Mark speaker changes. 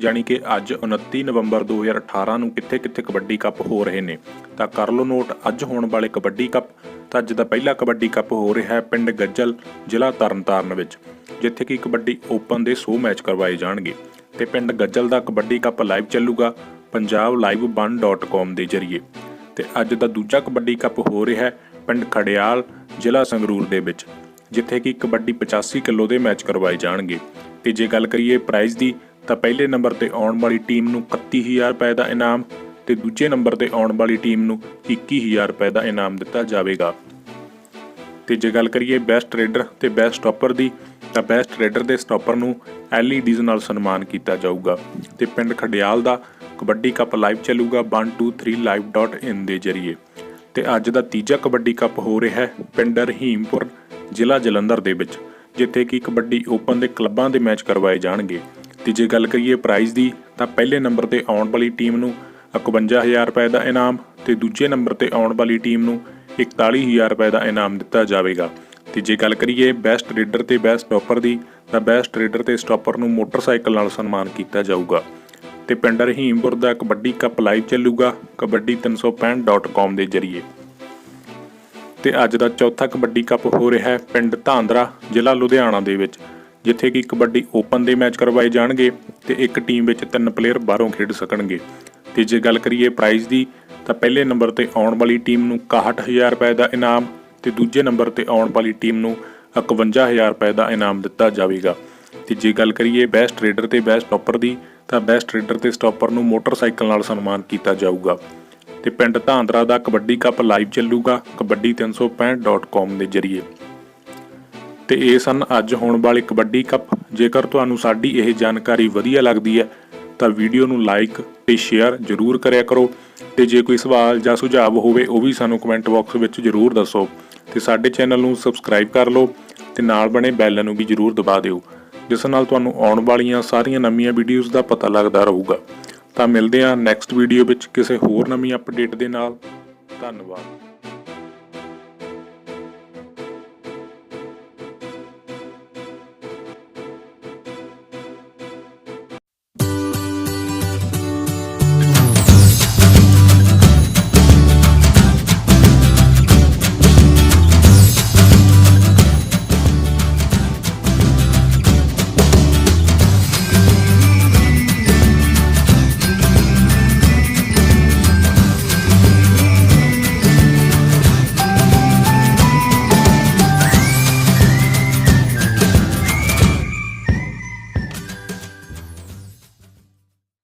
Speaker 1: ਯਾਨੀ ਕਿ ਅੱਜ 29 ਨਵੰਬਰ 2018 ਨੂੰ ਕਿੱਥੇ-ਕਿੱਥੇ ਕਬੱਡੀ ਕੱਪ ਹੋ ਰਹੇ ਨੇ। ਤਾਂ ਕਰ ਲਓ ਨੋਟ, ਅੱਜ ਹੋਣ ਵਾਲੇ ਕਬੱਡੀ ਕੱਪ, ਤਾਂ ਅੱਜ ਦਾ ਪਹਿਲਾ ਕਬੱਡੀ ਕੱਪ ਹੋ ਰਿਹਾ ਹੈ ਪਿੰਡ ਗੱਜਲ, ਜ਼ਿਲ੍ਹਾ ਤਰਨਤਾਰਨ ਵਿੱਚ, ਜਿੱਥੇ ਕਿ ਕਬੱਡੀ ਓਪਨ ਦੇ 100 ਮੈਚ ਕਰਵਾਏ ਜਾਣਗੇ। ਤੇ ਪਿੰਡ ਗੱਜਲ ਦਾ ਕਬੱਡੀ ਕੱਪ ਲਾਈਵ ਚੱਲੂਗਾ ਪੰਜਾਬ ਲਾਈਵ ਦੇ ਜ਼ਰੀਏ। ਤੇ ਅੱਜ ਦਾ ਦੂਜਾ ਕਬੱਡੀ ਕੱਪ ਹੋ ਰਿਹਾ ਹੈ ਪਿੰਡ ਖੜਿਆਲ, ਜ਼ਿਲ੍ਹਾ ਸੰਗਰੂਰ ਦੇ ਵਿੱਚ, ਜਿੱਥੇ ਕਿ ਕਬੱਡੀ 85 ਕਿਲੋ ਦੇ ਮੈਚ ਕਰਵਾਏ ਜਾਣਗੇ। ਤੇ ਜੇ ਗੱਲ ਕਰੀਏ ਪ੍ਰਾਈਜ਼ ਦੀ ਤਾਂ ਪਹਿਲੇ ਨੰਬਰ ਤੇ ਆਉਣ ਵਾਲੀ ਟੀਮ ਨੂੰ 31000 ਰੁਪਏ ਦਾ ਇਨਾਮ ਤੇ ਦੂਜੇ ਨੰਬਰ ਤੇ ਆਉਣ ਵਾਲੀ ਟੀਮ ਨੂੰ 21000 ਰੁਪਏ ਦਾ ਇਨਾਮ ਦਿੱਤਾ ਜਾਵੇਗਾ। ਤੇ ਜੇ ਗੱਲ ਕਰੀਏ ਬੈਸਟ ਰੇਡਰ ਤੇ ਬੈਸਟ ਸਟਾਪਰ ਦੀ, ਤਾਂ ਬੈਸਟ ਰੇਡਰ ਦੇ ਸਟਾਪਰ ਨੂੰ ਐਲਈਡੀਜ਼ ਨਾਲ ਸਨਮਾਨ ਕੀਤਾ ਜਾਊਗਾ। ਤੇ ਪਿੰਡ ਖਡਿਆਲ ਦਾ ਕਬੱਡੀ ਕੱਪ ਲਾਈਵ ਚੱਲੂਗਾ 123live.in ਦੇ ਜ਼ਰੀਏ। ਤੇ ਅੱਜ ਦਾ ਤੀਜਾ ਕਬੱਡੀ ਕੱਪ ਹੋ ਰਿਹਾ ਹੈ ਪਿੰਡ ਰਹੀਮਪੁਰ ਜ਼ਿਲ੍ਹਾ ਜਲੰਧਰ ਦੇ ਵਿੱਚ, ਜਿੱਥੇ ਕਿ ਕਬੱਡੀ ਓਪਨ ਦੇ ਕਲੱਬਾਂ ਦੇ ਮੈਚ ਕਰਵਾਏ ਜਾਣਗੇ। ਤੇ ਜੇ ਗੱਲ ਕਰੀਏ ਪ੍ਰਾਈਜ਼ ਦੀ, ਤਾਂ ਪਹਿਲੇ ਨੰਬਰ ਤੇ ਆਉਣ ਵਾਲੀ ਟੀਮ ਨੂੰ 51000 ਰੁਪਏ ਦਾ ਇਨਾਮ ਤੇ ਦੂਜੇ ਨੰਬਰ ਤੇ ਆਉਣ ਵਾਲੀ ਟੀਮ ਨੂੰ 41000 ਰੁਪਏ ਦਾ ਇਨਾਮ ਦਿੱਤਾ ਜਾਵੇਗਾ। ਤੇ ਜੇ ਗੱਲ ਕਰੀਏ ਬੈਸਟ ਰੇਡਰ ਤੇ ਬੈਸਟ ਸਟਾਪਰ ਦੀ, ਤਾਂ ਬੈਸਟ ਰੇਡਰ ਤੇ ਸਟਾਪਰ ਨੂੰ ਮੋਟਰਸਾਈਕਲ ਨਾਲ ਸਨਮਾਨ ਕੀਤਾ ਜਾਊਗਾ। ਤੇ ਪਿੰਡ ਰਹੀਮਪੁਰ ਦਾ ਕਬੱਡੀ ਕੱਪ ਲਾਈਵ ਚੱਲੂਗਾ, ਕਬੱਡੀ 365.com ਦੇ ਜ਼ਰੀਏ। ਤੇ ਅੱਜ ਦਾ ਚੌਥਾ ਕਬੱਡੀ ਕੱਪ ਹੋ ਰਿਹਾ ਹੈ ਪਿੰਡ ਧਾਂਦਰਾ, ਜ਼ਿਲ੍ਹਾ ਲੁਧਿਆਣਾ ਦੇ ਵਿੱਚ। ਜਿੱਥੇ ਕਿ ਕਬੱਡੀ ਓਪਨ ਦੇ ਮੈਚ ਕਰਵਾਏ ਜਾਣਗੇ ਤੇ ਇੱਕ ਟੀਮ ਵਿੱਚ ਤਿੰਨ ਪਲੇਅਰ ਬਾਹਰੋਂ ਖੇਡ ਸਕਣਗੇ। ਤੇ ਜੇ ਗੱਲ ਕਰੀਏ ਪ੍ਰਾਈਜ਼ ਦੀ, ਤਾਂ ਪਹਿਲੇ ਨੰਬਰ ਤੇ ਆਉਣ ਵਾਲੀ ਟੀਮ ਨੂੰ 61000 ਰੁਪਏ ਦਾ ਇਨਾਮ ਤੇ ਦੂਜੇ ਨੰਬਰ ਤੇ ਆਉਣ ਵਾਲੀ ਟੀਮ ਨੂੰ 51000 ਰੁਪਏ ਦਾ ਇਨਾਮ ਦਿੱਤਾ ਜਾਵੇਗਾ। ਤੇ ਜੇ ਗੱਲ ਕਰੀਏ ਬੈਸਟ ਰੇਡਰ ਤੇ ਬੈਸਟ ਸਟਾਪਰ ਦੀ, ਤਾਂ ਬੈਸਟ ਰੇਡਰ ਤੇ ਸਟਾਪਰ ਨੂੰ ਮੋਟਰਸਾਈਕਲ ਨਾਲ ਸਨਮਾਨ ਕੀਤਾ ਜਾਊਗਾ। ਤੇ ਪਿੰਡ ਧਾਂਦਰਾ ਦਾ ਕਬੱਡੀ ਕੱਪ ਲਾਈਵ ਚੱਲੂਗਾ, ਕਬੱਡੀ 365.com ਦੇ ਜ਼ਰੀਏ। ਤੇ ਇਹ ਸਨ ਅੱਜ ਹੋਣ ਵਾਲੇ ਕਬੱਡੀ ਕੱਪ। ਜੇਕਰ ਤੁਹਾਨੂੰ ਸਾਡੀ ਇਹ ਜਾਣਕਾਰੀ ਵਧੀਆ ਲੱਗਦੀ ਹੈ, ਤਾਂ ਵੀਡੀਓ ਨੂੰ ਲਾਈਕ ਤੇ ਸ਼ੇਅਰ ਜ਼ਰੂਰ ਕਰਿਆ ਕਰੋ। ਤੇ ਜੇ ਕੋਈ ਸਵਾਲ ਜਾਂ ਸੁਝਾਅ ਹੋਵੇ, ਉਹ ਵੀ ਸਾਨੂੰ ਕਮੈਂਟ ਬਾਕਸ ਵਿੱਚ ਜ਼ਰੂਰ ਦੱਸੋ। ਤੇ ਸਾਡੇ ਚੈਨਲ ਨੂੰ ਸਬਸਕ੍ਰਾਈਬ ਕਰ ਲਓ ਤੇ ਨਾਲ ਬਣੇ ਬੈਲ ਨੂੰ ਵੀ ਜ਼ਰੂਰ ਦਬਾ ਦਿਓ, ਜਿਸ ਨਾਲ ਤੁਹਾਨੂੰ ਆਉਣ ਵਾਲੀਆਂ ਸਾਰੀਆਂ ਨਵੀਆਂ ਵੀਡੀਓਜ਼ ਦਾ ਪਤਾ ਲੱਗਦਾ ਰਹੂਗਾ। ਤਾਂ ਮਿਲਦੇ ਹਾਂ ਨੈਕਸਟ ਵੀਡੀਓ ਵਿੱਚ ਕਿਸੇ ਹੋਰ ਨਵੀਂ ਅਪਡੇਟ ਦੇ ਨਾਲ। ਧੰਨਵਾਦ।